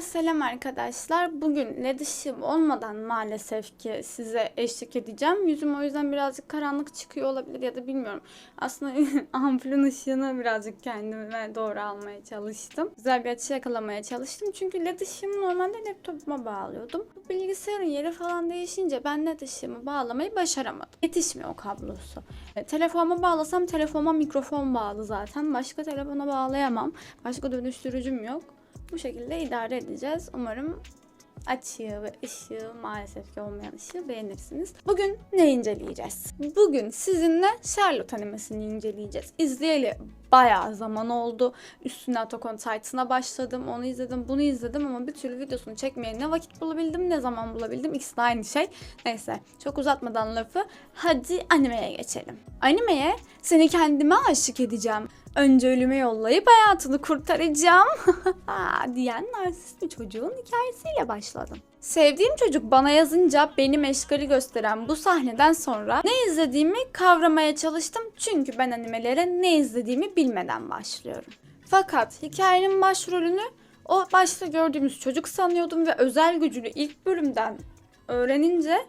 selam arkadaşlar. Bugün led ışığım olmadan maalesef ki size eşlik edeceğim. Yüzüm o yüzden birazcık karanlık çıkıyor olabilir ya da bilmiyorum. Aslında ampulün ışığını birazcık kendime doğru almaya çalıştım. Güzel bir açı yakalamaya çalıştım. Çünkü led ışığımı normalde laptopuma bağlıyordum. Bu bilgisayarın yeri falan değişince ben led ışığımı bağlamayı başaramadım. Yetişmiyor kablosu. E, telefonuma bağlasam telefonuma mikrofon bağlı zaten. Başka telefona bağlayamam. Başka dönüştürücüm yok. Bu şekilde idare edeceğiz. Umarım açığı ve ışığı maalesef ki olmayan ışığı beğenirsiniz. Bugün ne inceleyeceğiz? Bugün sizinle Charlotte animesini inceleyeceğiz. İzleyeli bayağı zaman oldu. Üstüne Attack on Titan'a başladım. Onu izledim, bunu izledim ama bir türlü videosunu çekmeye ne vakit bulabildim, ne zaman bulabildim. İkisi de aynı şey. Neyse, çok uzatmadan lafı hadi animeye geçelim. Animeye seni kendime aşık edeceğim. Önce ölüme yollayıp hayatını kurtaracağım diyen narsist bir çocuğun hikayesiyle başladım. Sevdiğim çocuk bana yazınca beni meşgali gösteren bu sahneden sonra ne izlediğimi kavramaya çalıştım çünkü ben animelere ne izlediğimi bilmeden başlıyorum. Fakat hikayenin başrolünü o başta gördüğümüz çocuk sanıyordum ve özel gücünü ilk bölümden öğrenince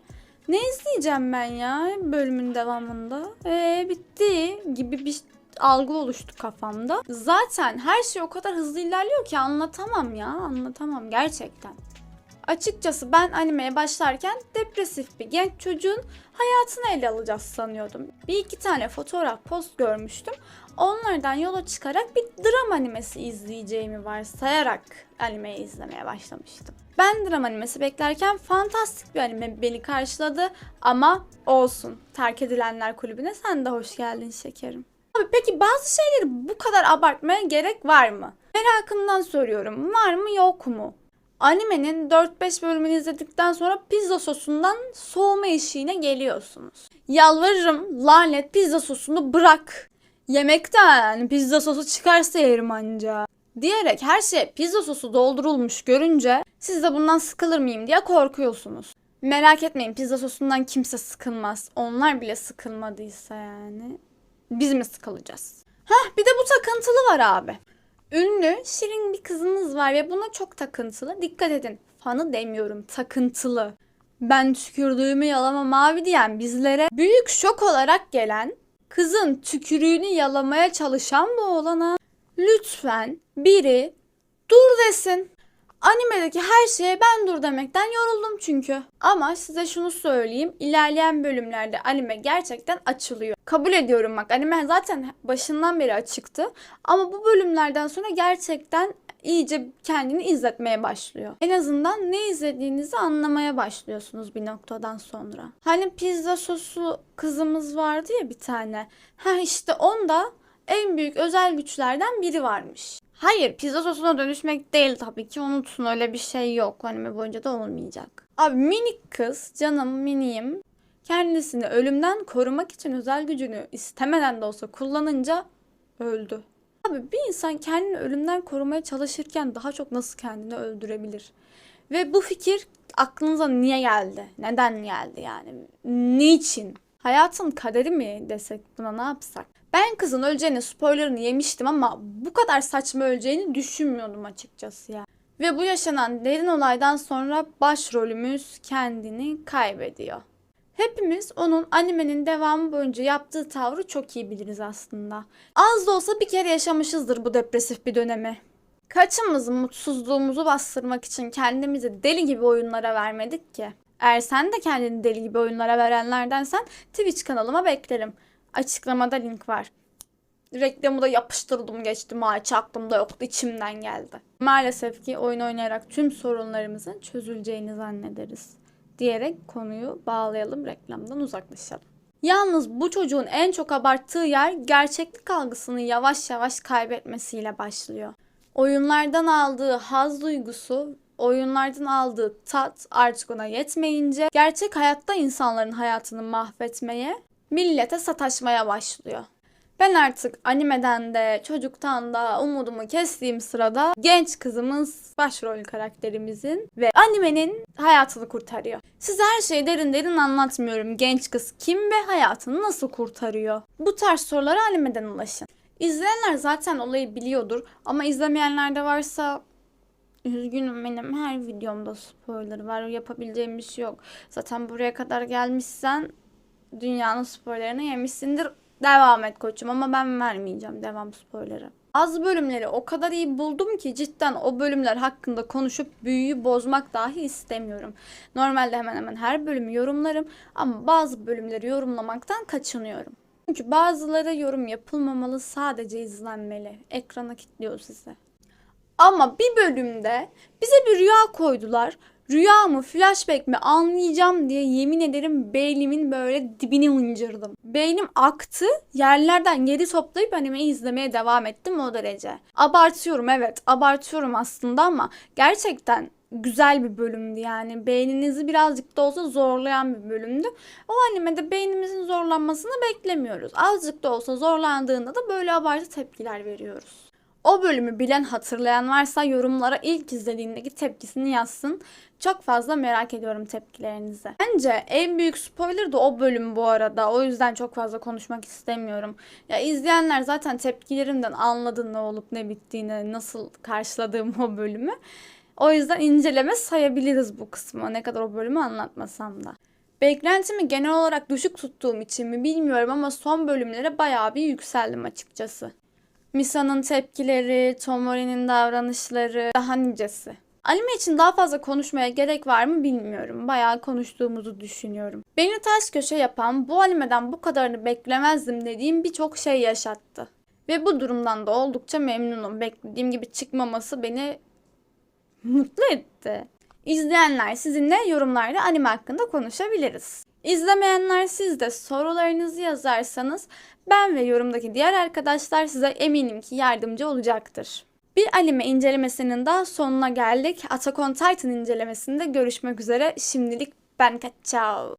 ne izleyeceğim ben ya bölümün devamında? Eee bitti gibi bir algı oluştu kafamda. Zaten her şey o kadar hızlı ilerliyor ki anlatamam ya anlatamam gerçekten. Açıkçası ben animeye başlarken depresif bir genç çocuğun hayatını ele alacağız sanıyordum. Bir iki tane fotoğraf post görmüştüm. Onlardan yola çıkarak bir dram animesi izleyeceğimi varsayarak animeyi izlemeye başlamıştım. Ben dram animesi beklerken fantastik bir anime beni karşıladı ama olsun. Terk edilenler kulübüne sen de hoş geldin şekerim. Abi peki bazı şeyleri bu kadar abartmaya gerek var mı? Merakımdan soruyorum. Var mı yok mu? Animenin 4-5 bölümünü izledikten sonra pizza sosundan soğuma eşiğine geliyorsunuz. Yalvarırım lanet pizza sosunu bırak. Yemekten pizza sosu çıkarsa yerim anca. Diyerek her şeye pizza sosu doldurulmuş görünce siz de bundan sıkılır mıyım diye korkuyorsunuz. Merak etmeyin pizza sosundan kimse sıkılmaz. Onlar bile sıkılmadıysa yani. Biz mi sıkılacağız? Hah bir de bu takıntılı var abi. Ünlü, şirin bir kızınız var ve buna çok takıntılı. Dikkat edin. Fanı demiyorum, takıntılı. Ben tükürdüğümü yalama mavi diyen bizlere büyük şok olarak gelen, kızın tükürüğünü yalamaya çalışan bu oğlana lütfen biri dur desin. Animedeki her şeye ben dur demekten yoruldum çünkü. Ama size şunu söyleyeyim. ilerleyen bölümlerde anime gerçekten açılıyor. Kabul ediyorum bak anime zaten başından beri açıktı. Ama bu bölümlerden sonra gerçekten iyice kendini izletmeye başlıyor. En azından ne izlediğinizi anlamaya başlıyorsunuz bir noktadan sonra. Hani pizza sosu kızımız vardı ya bir tane. Ha işte onda en büyük özel güçlerden biri varmış. Hayır pizza sosuna dönüşmek değil tabii ki unutun öyle bir şey yok. Anime boyunca da olmayacak. Abi minik kız canım miniyim. Kendisini ölümden korumak için özel gücünü istemeden de olsa kullanınca öldü. Abi bir insan kendini ölümden korumaya çalışırken daha çok nasıl kendini öldürebilir? Ve bu fikir aklınıza niye geldi? Neden geldi yani? Niçin? Hayatın kaderi mi desek buna ne yapsak? Ben kızın öleceğini spoilerını yemiştim ama bu kadar saçma öleceğini düşünmüyordum açıkçası ya. Ve bu yaşanan derin olaydan sonra başrolümüz kendini kaybediyor. Hepimiz onun animenin devamı boyunca yaptığı tavrı çok iyi biliriz aslında. Az da olsa bir kere yaşamışızdır bu depresif bir dönemi. Kaçımız mutsuzluğumuzu bastırmak için kendimizi deli gibi oyunlara vermedik ki? Eğer sen de kendini deli gibi oyunlara verenlerdensen Twitch kanalıma beklerim. Açıklamada link var. Reklamı da yapıştırdım geçtim ha aklımda yoktu içimden geldi. Maalesef ki oyun oynayarak tüm sorunlarımızın çözüleceğini zannederiz. Diyerek konuyu bağlayalım reklamdan uzaklaşalım. Yalnız bu çocuğun en çok abarttığı yer gerçeklik algısını yavaş yavaş kaybetmesiyle başlıyor. Oyunlardan aldığı haz duygusu oyunlardan aldığı tat artık ona yetmeyince gerçek hayatta insanların hayatını mahvetmeye millete sataşmaya başlıyor. Ben artık animeden de çocuktan da umudumu kestiğim sırada genç kızımız başrol karakterimizin ve animenin hayatını kurtarıyor. Size her şeyi derin derin anlatmıyorum. Genç kız kim ve hayatını nasıl kurtarıyor? Bu tarz sorulara animeden ulaşın. İzleyenler zaten olayı biliyordur ama izlemeyenler de varsa Üzgünüm benim her videomda spoiler var. Yapabileceğim bir şey yok. Zaten buraya kadar gelmişsen dünyanın spoilerını yemişsindir. Devam et koçum ama ben vermeyeceğim devam spoilerı. Bazı bölümleri o kadar iyi buldum ki cidden o bölümler hakkında konuşup büyüyü bozmak dahi istemiyorum. Normalde hemen hemen her bölümü yorumlarım ama bazı bölümleri yorumlamaktan kaçınıyorum. Çünkü bazıları yorum yapılmamalı, sadece izlenmeli. Ekrana kilitliyor sizi. Ama bir bölümde bize bir rüya koydular. Rüya mı, flashback mi anlayacağım diye yemin ederim beynimin böyle dibini mıncırdım. Beynim aktı, yerlerden geri toplayıp animeyi izlemeye devam ettim o derece. Abartıyorum evet, abartıyorum aslında ama gerçekten güzel bir bölümdü yani. Beyninizi birazcık da olsa zorlayan bir bölümdü. O animede beynimizin zorlanmasını beklemiyoruz. Azıcık da olsa zorlandığında da böyle abartı tepkiler veriyoruz. O bölümü bilen hatırlayan varsa yorumlara ilk izlediğindeki tepkisini yazsın. Çok fazla merak ediyorum tepkilerinizi. Bence en büyük spoiler da o bölüm bu arada. O yüzden çok fazla konuşmak istemiyorum. Ya izleyenler zaten tepkilerimden anladı ne olup ne bittiğini, nasıl karşıladığım o bölümü. O yüzden inceleme sayabiliriz bu kısmı. Ne kadar o bölümü anlatmasam da. Beklentimi genel olarak düşük tuttuğum için mi bilmiyorum ama son bölümlere bayağı bir yükseldim açıkçası. Misa'nın tepkileri, Tomori'nin davranışları, daha nicesi. Anime için daha fazla konuşmaya gerek var mı bilmiyorum. Bayağı konuştuğumuzu düşünüyorum. Beni ters köşe yapan, bu animeden bu kadarını beklemezdim dediğim birçok şey yaşattı. Ve bu durumdan da oldukça memnunum. Beklediğim gibi çıkmaması beni mutlu etti. İzleyenler sizinle yorumlarda anime hakkında konuşabiliriz. İzlemeyenler siz de sorularınızı yazarsanız ben ve yorumdaki diğer arkadaşlar size eminim ki yardımcı olacaktır. Bir anime incelemesinin daha sonuna geldik. Attack on Titan incelemesinde görüşmek üzere. Şimdilik ben kaçao.